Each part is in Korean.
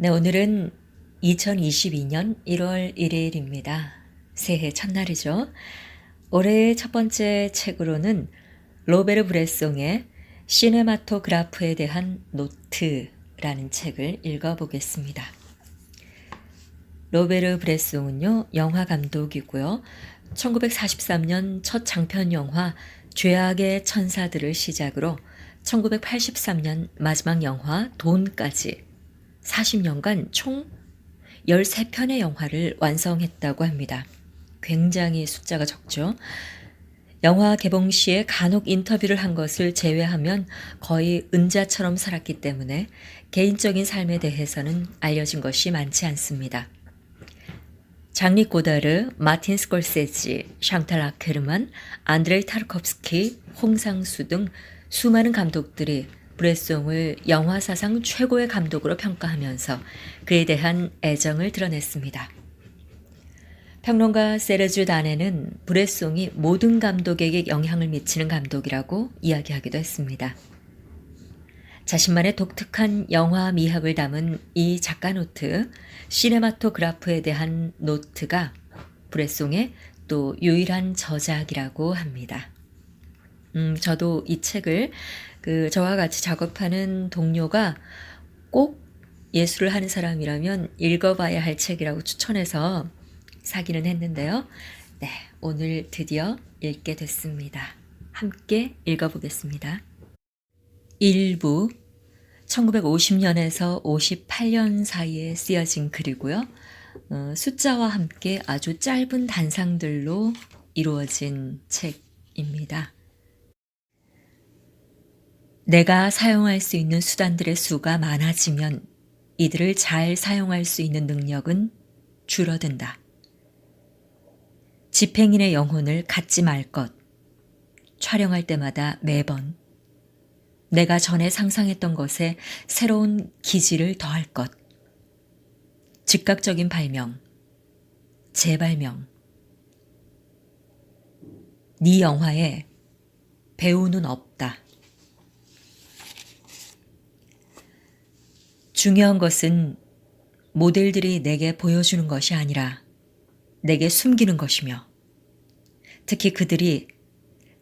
네, 오늘은 2022년 1월 1일입니다. 새해 첫날이죠. 올해의 첫 번째 책으로는 로베르 브레송의 시네마토그라프에 대한 노트라는 책을 읽어보겠습니다. 로베르 브레송은요, 영화 감독이고요. 1943년 첫 장편 영화 죄악의 천사들을 시작으로 1983년 마지막 영화 돈까지 40년간 총 13편의 영화를 완성했다고 합니다. 굉장히 숫자가 적죠. 영화 개봉 시에 간혹 인터뷰를 한 것을 제외하면 거의 은자처럼 살았기 때문에 개인적인 삶에 대해서는 알려진 것이 많지 않습니다. 장리 고다르, 마틴 스콜세지, 샹탈 아케르만, 안드레이 타르콥스키, 홍상수 등 수많은 감독들이 브레송을 영화 사상 최고의 감독으로 평가하면서 그에 대한 애정을 드러냈습니다. 평론가 세르주 다네는 브레송이 모든 감독에게 영향을 미치는 감독이라고 이야기하기도 했습니다. 자신만의 독특한 영화 미학을 담은 이 작가 노트, 시네마토그라프에 대한 노트가 브레송의 또 유일한 저작이라고 합니다. 음, 저도 이 책을 그 저와 같이 작업하는 동료가 꼭 예술을 하는 사람이라면 읽어봐야 할 책이라고 추천해서 사기는 했는데요. 네, 오늘 드디어 읽게 됐습니다. 함께 읽어보겠습니다. 1부 1950년에서 58년 사이에 쓰여진 글이고요. 어, 숫자와 함께 아주 짧은 단상들로 이루어진 책입니다. 내가 사용할 수 있는 수단들의 수가 많아지면 이들을 잘 사용할 수 있는 능력은 줄어든다. 집행인의 영혼을 갖지 말 것. 촬영할 때마다 매번 내가 전에 상상했던 것에 새로운 기질을 더할 것. 즉각적인 발명, 재발명. 네 영화에 배우는 없다. 중요한 것은 모델들이 내게 보여주는 것이 아니라 내게 숨기는 것이며 특히 그들이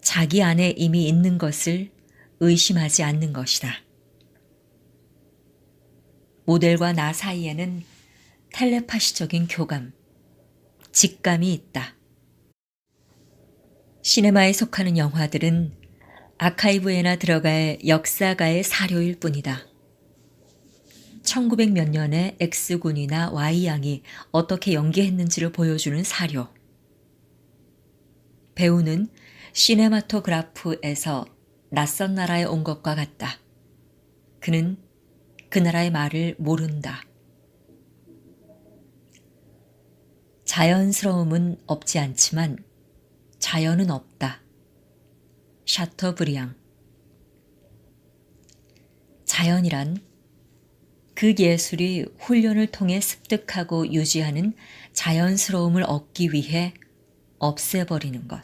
자기 안에 이미 있는 것을 의심하지 않는 것이다. 모델과 나 사이에는 텔레파시적인 교감, 직감이 있다. 시네마에 속하는 영화들은 아카이브에나 들어갈 역사가의 사료일 뿐이다. 1900 몇 년에 X군이나 Y양이 어떻게 연기했는지를 보여주는 사료. 배우는 시네마토그라프에서 낯선 나라에 온 것과 같다. 그는 그 나라의 말을 모른다. 자연스러움은 없지 않지만 자연은 없다. 샤터브리앙. 자연이란 그 예술이 훈련을 통해 습득하고 유지하는 자연스러움을 얻기 위해 없애버리는 것.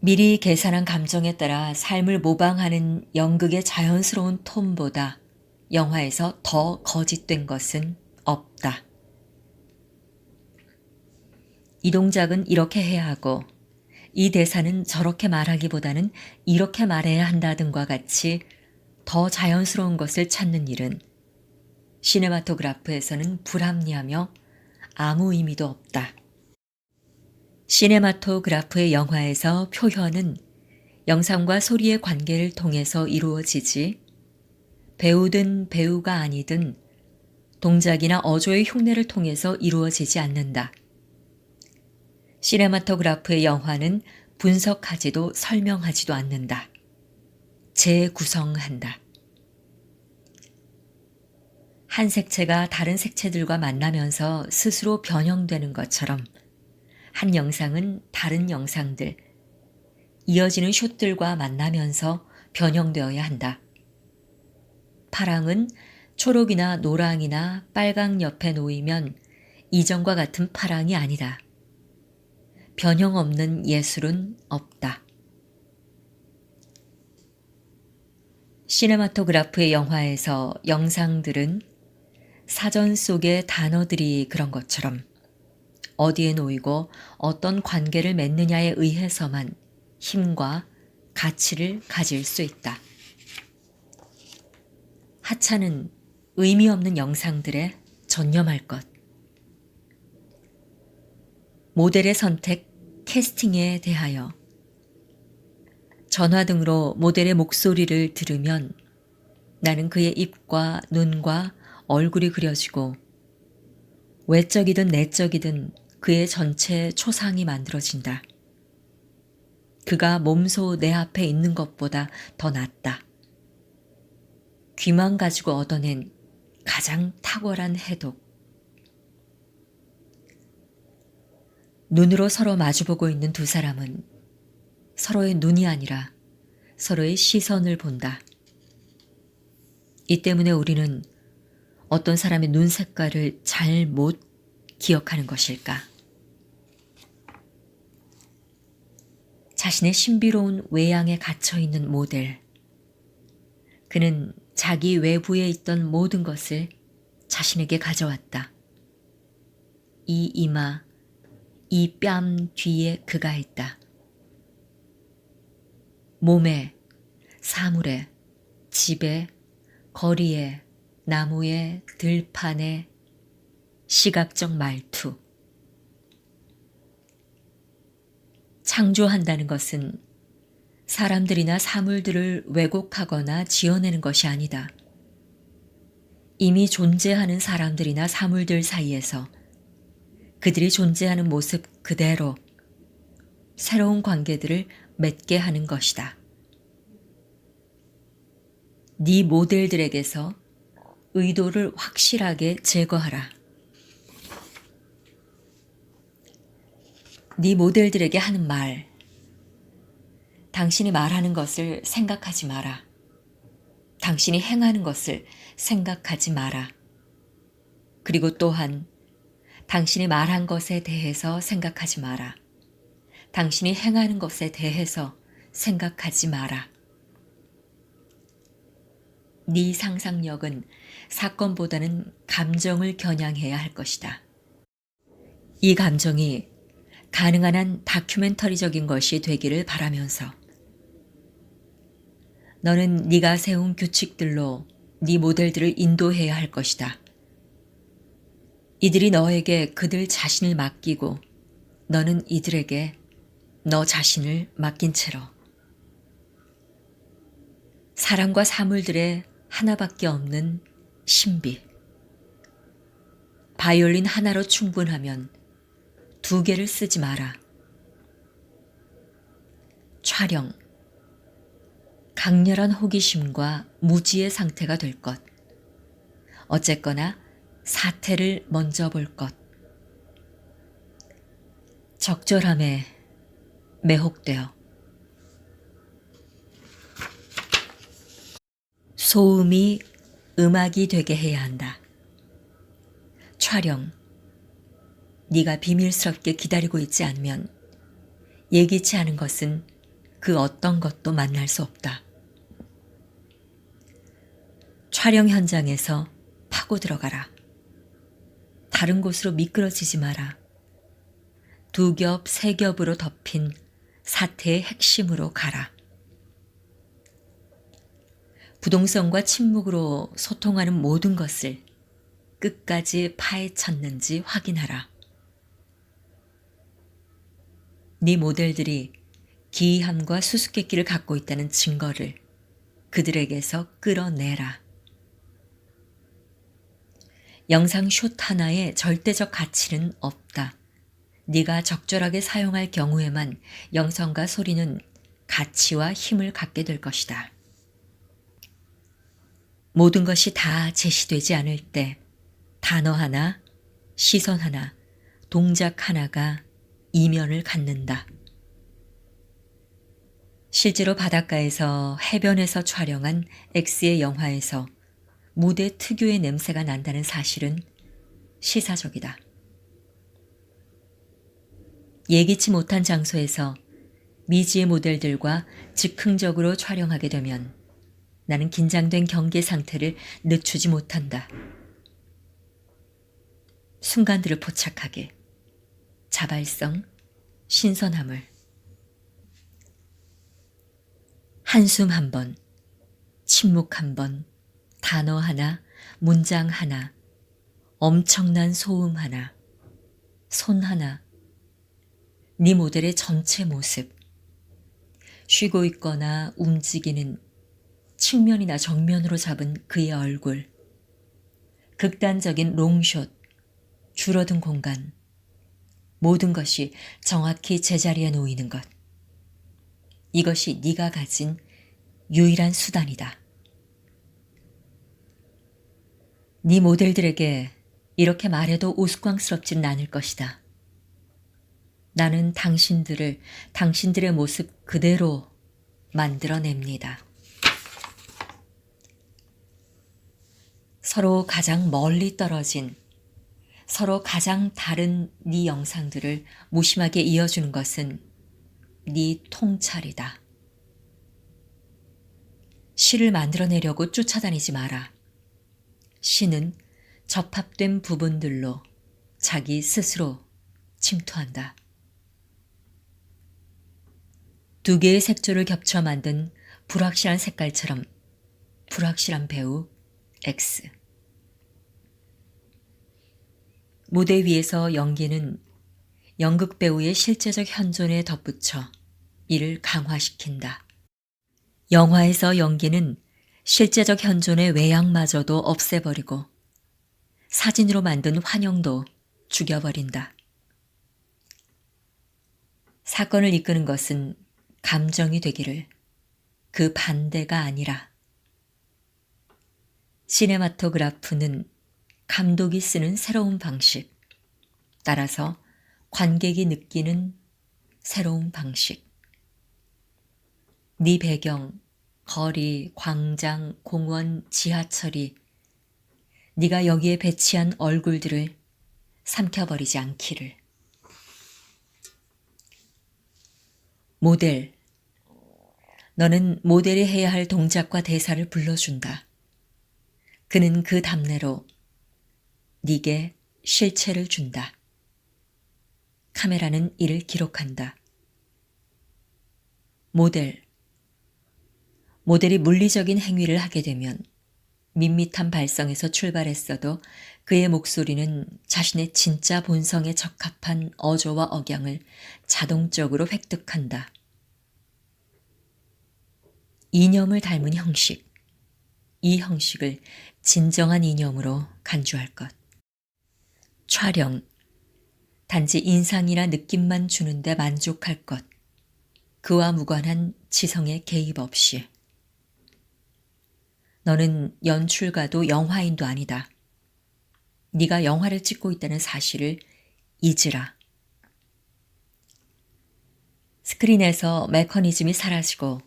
미리 계산한 감정에 따라 삶을 모방하는 연극의 자연스러운 톤보다 영화에서 더 거짓된 것은 없다. 이 동작은 이렇게 해야 하고 이 대사는 저렇게 말하기보다는 이렇게 말해야 한다 등과 같이 더 자연스러운 것을 찾는 일은 시네마토그라프에서는 불합리하며 아무 의미도 없다. 시네마토그라프의 영화에서 표현은 영상과 소리의 관계를 통해서 이루어지지 배우든 배우가 아니든 동작이나 어조의 흉내를 통해서 이루어지지 않는다. 시네마토그라프의 영화는 분석하지도 설명하지도 않는다. 재구성한다. 한 색채가 다른 색채들과 만나면서 스스로 변형되는 것처럼 한 영상은 다른 영상들, 이어지는 숏들과 만나면서 변형되어야 한다. 파랑은 초록이나 노랑이나 빨강 옆에 놓이면 이전과 같은 파랑이 아니다. 변형 없는 예술은 없다. 시네마토그라프의 영화에서 영상들은 사전 속의 단어들이 그런 것처럼 어디에 놓이고 어떤 관계를 맺느냐에 의해서만 힘과 가치를 가질 수 있다. 하찮은 의미 없는 영상들에 전념할 것. 모델의 선택, 캐스팅에 대하여 전화 등으로 모델의 목소리를 들으면 나는 그의 입과 눈과 얼굴이 그려지고 외적이든 내적이든 그의 전체 초상이 만들어진다. 그가 몸소 내 앞에 있는 것보다 더 낫다. 귀만 가지고 얻어낸 가장 탁월한 해독. 눈으로 서로 마주보고 있는 두 사람은 서로의 눈이 아니라 서로의 시선을 본다. 이 때문에 우리는 어떤 사람의 눈 색깔을 잘못 기억하는 것일까? 자신의 신비로운 외양에 갇혀 있는 모델. 그는 자기 외부에 있던 모든 것을 자신에게 가져왔다. 이 이마, 이 뺨 뒤에 그가 있다. 몸에, 사물에, 집에, 거리에, 나무에, 들판에, 시각적 말투. 창조한다는 것은 사람들이나 사물들을 왜곡하거나 지어내는 것이 아니다. 이미 존재하는 사람들이나 사물들 사이에서 그들이 존재하는 모습 그대로 새로운 관계들을 맺게 하는 것이다. 네 모델들에게서 의도를 확실하게 제거하라. 네 모델들에게 하는 말. 당신이 말하는 것을 생각하지 마라. 당신이 행하는 것을 생각하지 마라. 그리고 또한 당신이 말한 것에 대해서 생각하지 마라. 당신이 행하는 것에 대해서 생각하지 마라. 네 상상력은 사건보다는 감정을 겨냥해야 할 것이다. 이 감정이 가능한 한 다큐멘터리적인 것이 되기를 바라면서 너는 네가 세운 규칙들로 네 모델들을 인도해야 할 것이다. 이들이 너에게 그들 자신을 맡기고 너는 이들에게 너 자신을 맡긴 채로 사람과 사물들의 하나밖에 없는 신비. 바이올린 하나로 충분하면 두 개를 쓰지 마라. 촬영. 강렬한 호기심과 무지의 상태가 될 것. 어쨌거나 사태를 먼저 볼 것. 적절함에 매혹되어. 소음이 음악이 되게 해야 한다. 촬영. 네가 비밀스럽게 기다리고 있지 않으면 예기치 않은 것은 그 어떤 것도 만날 수 없다. 촬영 현장에서 파고 들어가라. 다른 곳으로 미끄러지지 마라. 두 겹, 세 겹으로 덮인 사태의 핵심으로 가라. 부동성과 침묵으로 소통하는 모든 것을 끝까지 파헤쳤는지 확인하라. 네 모델들이 기이함과 수수께끼를 갖고 있다는 증거를 그들에게서 끌어내라. 영상 숏 하나에 절대적 가치는 없다. 네가 적절하게 사용할 경우에만 영상과 소리는 가치와 힘을 갖게 될 것이다. 모든 것이 다 제시되지 않을 때 단어 하나, 시선 하나, 동작 하나가 이면을 갖는다. 실제로 바닷가에서 해변에서 촬영한 X의 영화에서 무대 특유의 냄새가 난다는 사실은 시사적이다. 예기치 못한 장소에서 미지의 모델들과 즉흥적으로 촬영하게 되면 나는 긴장된 경계 상태를 늦추지 못한다. 순간들을 포착하게. 자발성, 신선함을. 한숨 한 번, 침묵 한 번, 단어 하나, 문장 하나, 엄청난 소음 하나, 손 하나, 네 모델의 전체 모습. 쉬고 있거나 움직이는 측면이나 정면으로 잡은 그의 얼굴. 극단적인 롱숏, 줄어든 공간. 모든 것이 정확히 제자리에 놓이는 것. 이것이 네가 가진 유일한 수단이다. 네 모델들에게 이렇게 말해도 우스꽝스럽지는 않을 것이다. 나는 당신들을 당신들의 모습 그대로 만들어냅니다. 서로 가장 멀리 떨어진 서로 가장 다른 네 영상들을 무심하게 이어주는 것은 네 통찰이다. 시를 만들어내려고 쫓아다니지 마라. 시는 접합된 부분들로 자기 스스로 침투한다. 두 개의 색조를 겹쳐 만든 불확실한 색깔처럼 불확실한 배우 X. 무대 위에서 연기는 연극 배우의 실제적 현존에 덧붙여 이를 강화시킨다. 영화에서 연기는 실제적 현존의 외양마저도 없애버리고 사진으로 만든 환영도 죽여버린다. 사건을 이끄는 것은 감정이 되기를 그 반대가 아니라 시네마토그라프는 감독이 쓰는 새로운 방식, 따라서 관객이 느끼는 새로운 방식. 네 배경, 거리, 광장, 공원, 지하철이 네가 여기에 배치한 얼굴들을 삼켜버리지 않기를. 모델. 너는 모델이 해야 할 동작과 대사를 불러준다. 그는 그 답례로 네게 실체를 준다. 카메라는 이를 기록한다. 모델. 모델이 물리적인 행위를 하게 되면 밋밋한 발성에서 출발했어도 그의 목소리는 자신의 진짜 본성에 적합한 어조와 억양을 자동적으로 획득한다. 이념을 닮은 형식. 이 형식을 진정한 이념으로 간주할 것. 촬영. 단지 인상이나 느낌만 주는데 만족할 것. 그와 무관한 지성의 개입 없이. 너는 연출가도 영화인도 아니다. 네가 영화를 찍고 있다는 사실을 잊으라. 스크린에서 메커니즘이 사라지고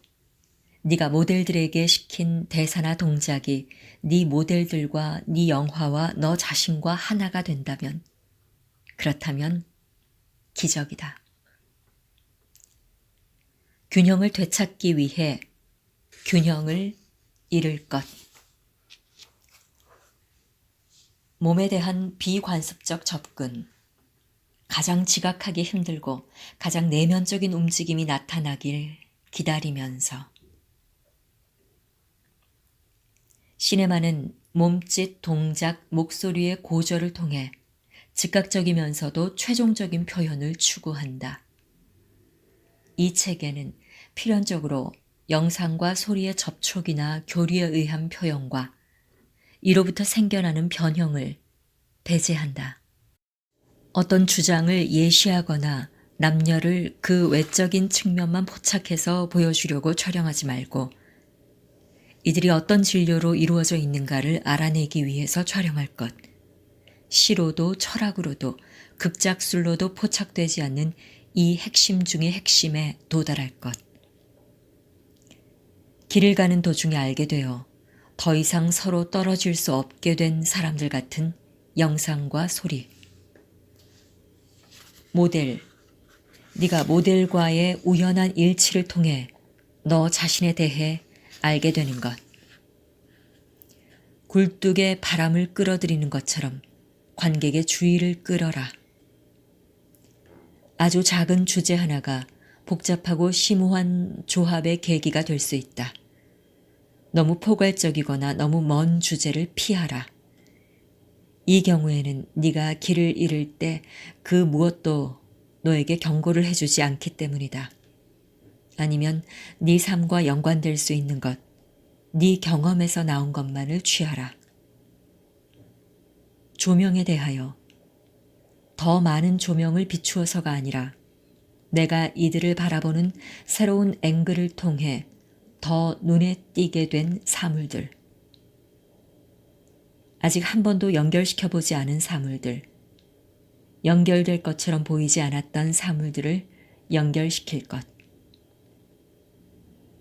네가 모델들에게 시킨 대사나 동작이 네 모델들과 네 영화와 너 자신과 하나가 된다면 그렇다면 기적이다. 균형을 되찾기 위해 균형을 잃을 것. 몸에 대한 비관습적 접근. 가장 지각하기 힘들고 가장 내면적인 움직임이 나타나길 기다리면서. 시네마는 몸짓, 동작, 목소리의 고절을 통해 즉각적이면서도 최종적인 표현을 추구한다. 이 책에는 필연적으로 영상과 소리의 접촉이나 교류에 의한 표현과 이로부터 생겨나는 변형을 배제한다. 어떤 주장을 예시하거나 남녀를 그 외적인 측면만 포착해서 보여주려고 촬영하지 말고 이들이 어떤 진료로 이루어져 있는가를 알아내기 위해서 촬영할 것. 시로도 철학으로도 극작술로도 포착되지 않는 이 핵심 중의 핵심에 도달할 것. 길을 가는 도중에 알게 되어 더 이상 서로 떨어질 수 없게 된 사람들 같은 영상과 소리. 모델. 네가 모델과의 우연한 일치를 통해 너 자신에 대해 알게 되는 것. 굴뚝에 바람을 끌어들이는 것처럼 관객의 주의를 끌어라. 아주 작은 주제 하나가 복잡하고 심오한 조합의 계기가 될 수 있다. 너무 포괄적이거나 너무 먼 주제를 피하라. 이 경우에는 네가 길을 잃을 때 그 무엇도 너에게 경고를 해주지 않기 때문이다. 아니면 네 삶과 연관될 수 있는 것, 네 경험에서 나온 것만을 취하라. 조명에 대하여 더 많은 조명을 비추어서가 아니라 내가 이들을 바라보는 새로운 앵글을 통해 더 눈에 띄게 된 사물들. 아직 한 번도 연결시켜 보지 않은 사물들. 연결될 것처럼 보이지 않았던 사물들을 연결시킬 것.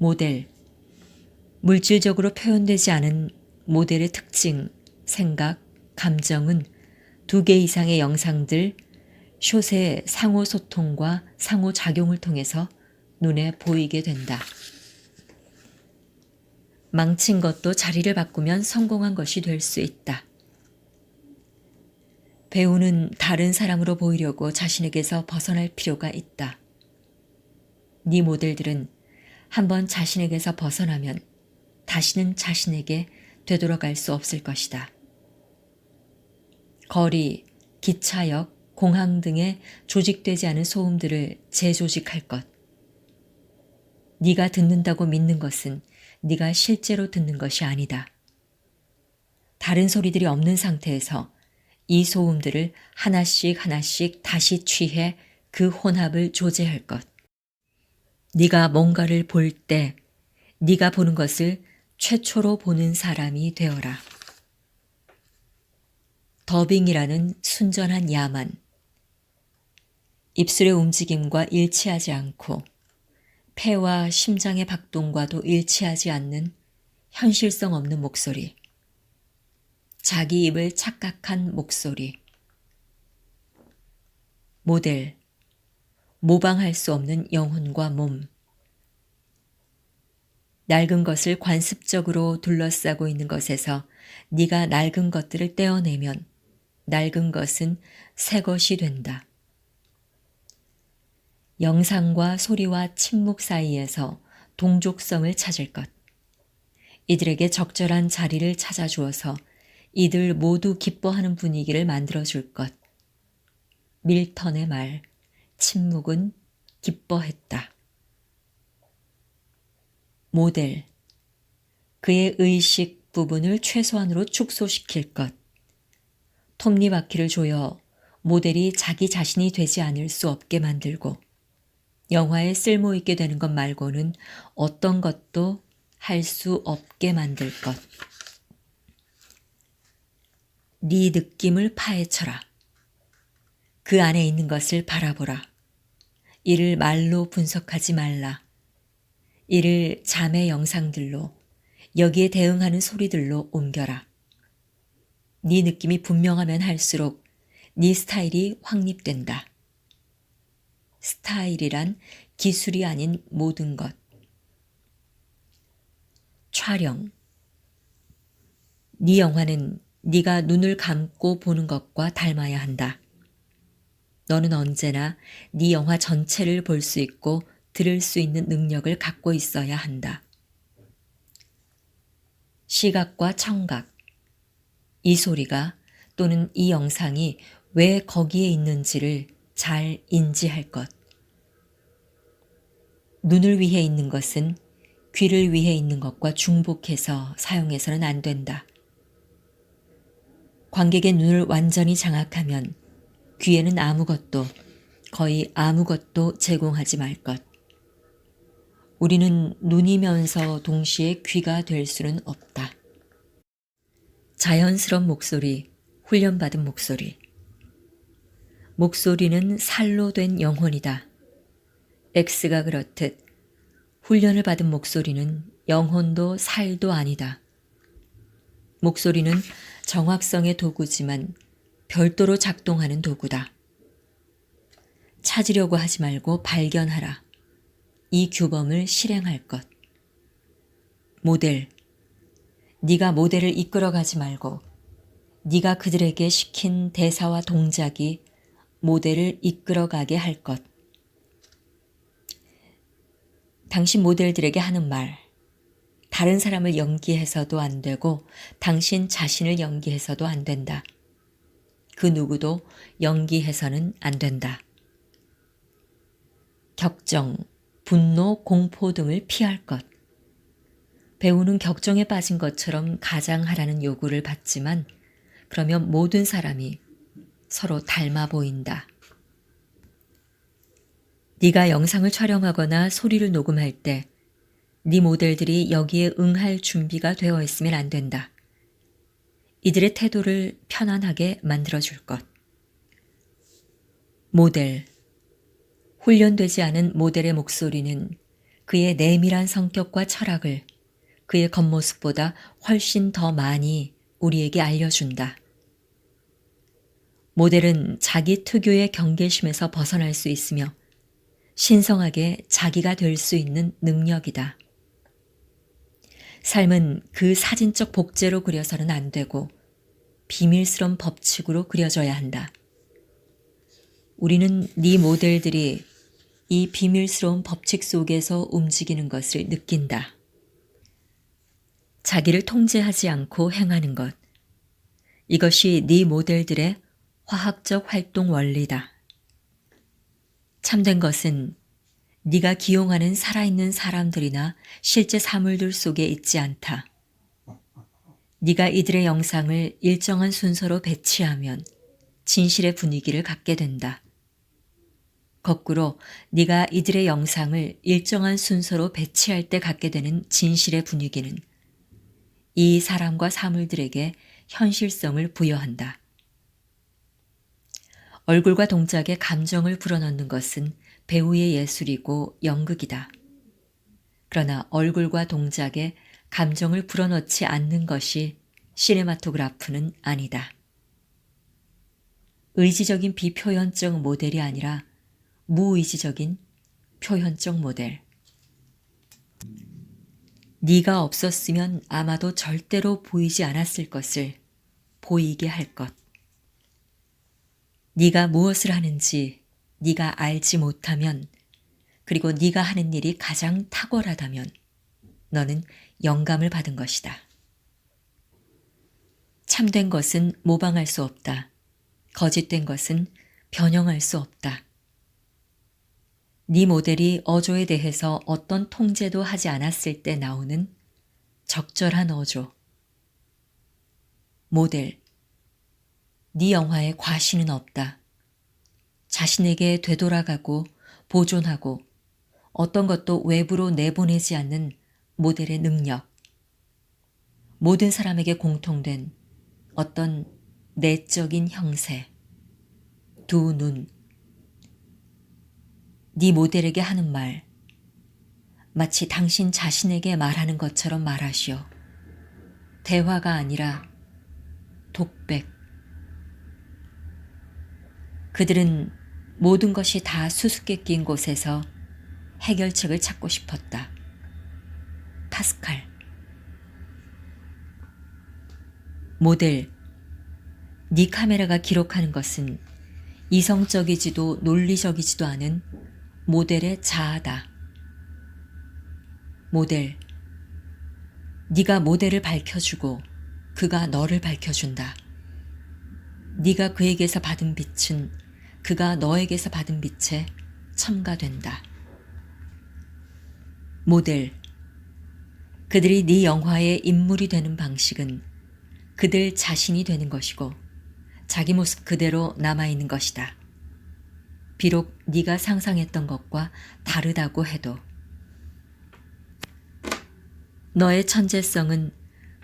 모델. 물질적으로 표현되지 않은 모델의 특징, 생각, 감정은 두 개 이상의 영상들, 숏의 상호 소통과 상호 작용을 통해서 눈에 보이게 된다. 망친 것도 자리를 바꾸면 성공한 것이 될 수 있다. 배우는 다른 사람으로 보이려고 자신에게서 벗어날 필요가 있다. 네 모델들은 한번 자신에게서 벗어나면 다시는 자신에게 되돌아갈 수 없을 것이다. 거리, 기차역, 공항 등의 조직되지 않은 소음들을 재조직할 것. 네가 듣는다고 믿는 것은 네가 실제로 듣는 것이 아니다. 다른 소리들이 없는 상태에서 이 소음들을 하나씩 하나씩 다시 취해 그 혼합을 조제할 것. 네가 뭔가를 볼 때 네가 보는 것을 최초로 보는 사람이 되어라. 더빙이라는 순전한 야만. 입술의 움직임과 일치하지 않고 폐와 심장의 박동과도 일치하지 않는 현실성 없는 목소리. 자기 입을 착각한 목소리. 모델. 모방할 수 없는 영혼과 몸. 낡은 것을 관습적으로 둘러싸고 있는 것에서 네가 낡은 것들을 떼어내면 낡은 것은 새 것이 된다. 영상과 소리와 침묵 사이에서 동족성을 찾을 것. 이들에게 적절한 자리를 찾아주어서 이들 모두 기뻐하는 분위기를 만들어 줄 것. 밀턴의 말, 침묵은 기뻐했다. 모델. 그의 의식 부분을 최소한으로 축소시킬 것. 톱니바퀴를 조여 모델이 자기 자신이 되지 않을 수 없게 만들고 영화에 쓸모 있게 되는 것 말고는 어떤 것도 할 수 없게 만들 것. 네 느낌을 파헤쳐라. 그 안에 있는 것을 바라보라. 이를 말로 분석하지 말라. 이를 잠의 영상들로 여기에 대응하는 소리들로 옮겨라. 네 느낌이 분명하면 할수록 네 스타일이 확립된다. 스타일이란 기술이 아닌 모든 것. 촬영. 네 영화는 네가 눈을 감고 보는 것과 닮아야 한다. 너는 언제나 네 영화 전체를 볼 수 있고 들을 수 있는 능력을 갖고 있어야 한다. 시각과 청각. 이 소리가 또는 이 영상이 왜 거기에 있는지를 잘 인지할 것. 눈을 위해 있는 것은 귀를 위해 있는 것과 중복해서 사용해서는 안 된다. 관객의 눈을 완전히 장악하면 귀에는 아무것도, 거의 아무것도 제공하지 말 것. 우리는 눈이면서 동시에 귀가 될 수는 없다. 자연스러운 목소리, 훈련받은 목소리. 목소리는 살로 된 영혼이다. X가 그렇듯 훈련을 받은 목소리는 영혼도 살도 아니다. 목소리는 정확성의 도구지만 별도로 작동하는 도구다. 찾으려고 하지 말고 발견하라. 이 규범을 실행할 것. 모델. 네가 모델을 이끌어가지 말고 네가 그들에게 시킨 대사와 동작이 모델을 이끌어가게 할 것. 당신 모델들에게 하는 말. 다른 사람을 연기해서도 안 되고 당신 자신을 연기해서도 안 된다. 그 누구도 연기해서는 안 된다. 격정, 분노, 공포 등을 피할 것. 배우는 격정에 빠진 것처럼 가장하라는 요구를 받지만 그러면 모든 사람이 서로 닮아 보인다. 네가 영상을 촬영하거나 소리를 녹음할 때 네 모델들이 여기에 응할 준비가 되어 있으면 안 된다. 이들의 태도를 편안하게 만들어줄 것. 모델. 훈련되지 않은 모델의 목소리는 그의 내밀한 성격과 철학을 그의 겉모습보다 훨씬 더 많이 우리에게 알려준다. 모델은 자기 특유의 경계심에서 벗어날 수 있으며 신성하게 자기가 될 수 있는 능력이다. 삶은 그 사진적 복제로 그려서는 안 되고 비밀스러운 법칙으로 그려져야 한다. 우리는 네 모델들이 이 비밀스러운 법칙 속에서 움직이는 것을 느낀다. 자기를 통제하지 않고 행하는 것. 이것이 네 모델들의 화학적 활동 원리다. 참된 것은 네가 기용하는 살아있는 사람들이나 실제 사물들 속에 있지 않다. 네가 이들의 영상을 일정한 순서로 배치하면 진실의 분위기를 갖게 된다. 거꾸로 네가 이들의 영상을 일정한 순서로 배치할 때 갖게 되는 진실의 분위기는 이 사람과 사물들에게 현실성을 부여한다. 얼굴과 동작에 감정을 불어넣는 것은 배우의 예술이고 연극이다. 그러나 얼굴과 동작에 감정을 불어넣지 않는 것이 시네마토그라프는 아니다. 의지적인 비표현적 모델이 아니라 무의지적인 표현적 모델. 네가 없었으면 아마도 절대로 보이지 않았을 것을 보이게 할 것. 네가 무엇을 하는지 네가 알지 못하면 그리고 네가 하는 일이 가장 탁월하다면 너는 영감을 받은 것이다. 참된 것은 모방할 수 없다. 거짓된 것은 변형할 수 없다. 네 모델이 어조에 대해서 어떤 통제도 하지 않았을 때 나오는 적절한 어조. 모델. 네 영화에 과시는 없다. 자신에게 되돌아가고 보존하고 어떤 것도 외부로 내보내지 않는 모델의 능력. 모든 사람에게 공통된 어떤 내적인 형세. 두 눈. 네 모델에게 하는 말, 마치 당신 자신에게 말하는 것처럼 말하시오. 대화가 아니라 독백. 그들은 모든 것이 다 수수께끼인 곳에서 해결책을 찾고 싶었다. 파스칼. 모델. 네 카메라가 기록하는 것은 이성적이지도 논리적이지도 않은 모델의 자아다. 모델. 네가 모델을 밝혀주고 그가 너를 밝혀준다. 네가 그에게서 받은 빛은 그가 너에게서 받은 빛에 첨가된다. 모델. 그들이 네 영화의 인물이 되는 방식은 그들 자신이 되는 것이고 자기 모습 그대로 남아있는 것이다. 비록 네가 상상했던 것과 다르다고 해도 너의 천재성은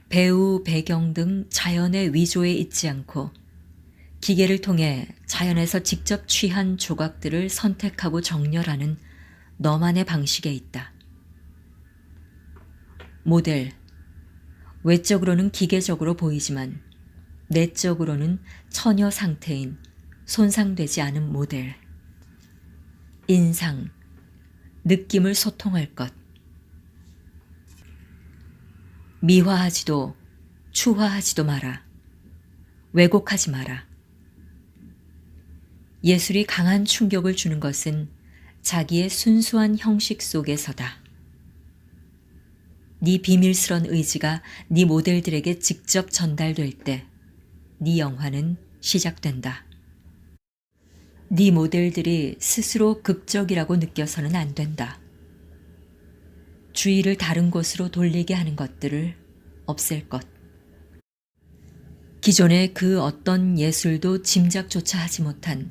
배우, 배경 등 자연의 위조에 있지 않고 기계를 통해 자연에서 직접 취한 조각들을 선택하고 정렬하는 너만의 방식에 있다. 모델. 외적으로는 기계적으로 보이지만 내적으로는 처녀 상태인 손상되지 않은 모델. 인상, 느낌을 소통할 것. 미화하지도 추화하지도 마라. 왜곡하지 마라. 예술이 강한 충격을 주는 것은 자기의 순수한 형식 속에서다. 네 비밀스런 의지가 네 모델들에게 직접 전달될 때 네 영화는 시작된다. 네 모델들이 스스로 극적이라고 느껴서는 안 된다. 주의를 다른 곳으로 돌리게 하는 것들을 없앨 것. 기존의 그 어떤 예술도 짐작조차 하지 못한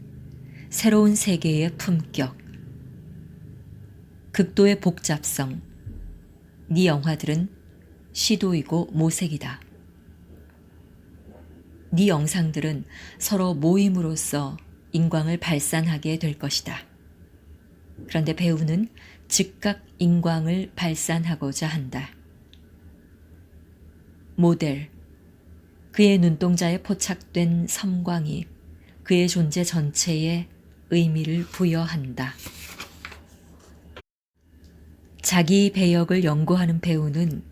새로운 세계의 품격, 극도의 복잡성, 네 영화들은 시도이고 모색이다. 네 영상들은 서로 모임으로써 인광을 발산하게 될 것이다. 그런데 배우는 즉각 인광을 발산하고자 한다. 모델, 그의 눈동자에 포착된 섬광이 그의 존재 전체에 의미를 부여한다. 자기 배역을 연구하는 배우는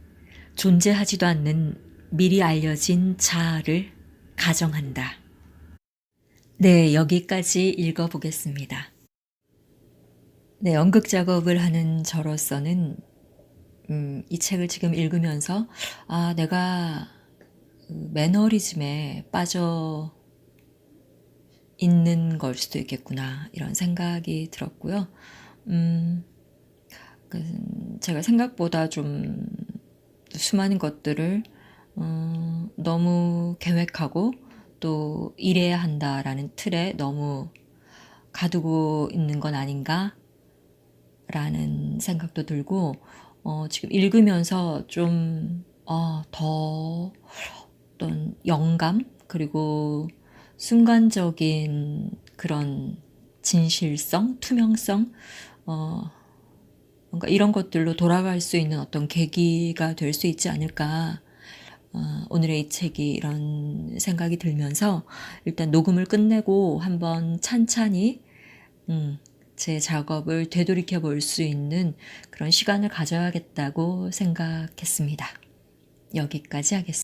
존재하지도 않는 미리 알려진 자아를 가정한다. 네, 여기까지 읽어보겠습니다. 네, 연극 작업을 하는 저로서는 음, 이 책을 지금 읽으면서 아, 내가 그 매너리즘에 빠져 있는 걸 수도 있겠구나 이런 생각이 들었고요. 음, 그 제가 생각보다 좀 수많은 것들을 어, 너무 계획하고 또 이래야 한다라는 틀에 너무 가두고 있는 건 아닌가 라는 생각도 들고 어, 지금 읽으면서 좀 어, 더 어떤 영감 그리고 순간적인 그런 진실성, 투명성, 어, 뭔가 이런 것들로 돌아갈 수 있는 어떤 계기가 될 수 있지 않을까. 어, 오늘의 이 책이 이런 생각이 들면서 일단 녹음을 끝내고 한번 찬찬히 음, 제 작업을 되돌이켜 볼 수 있는 그런 시간을 가져야겠다고 생각했습니다. 여기까지 하겠습니다.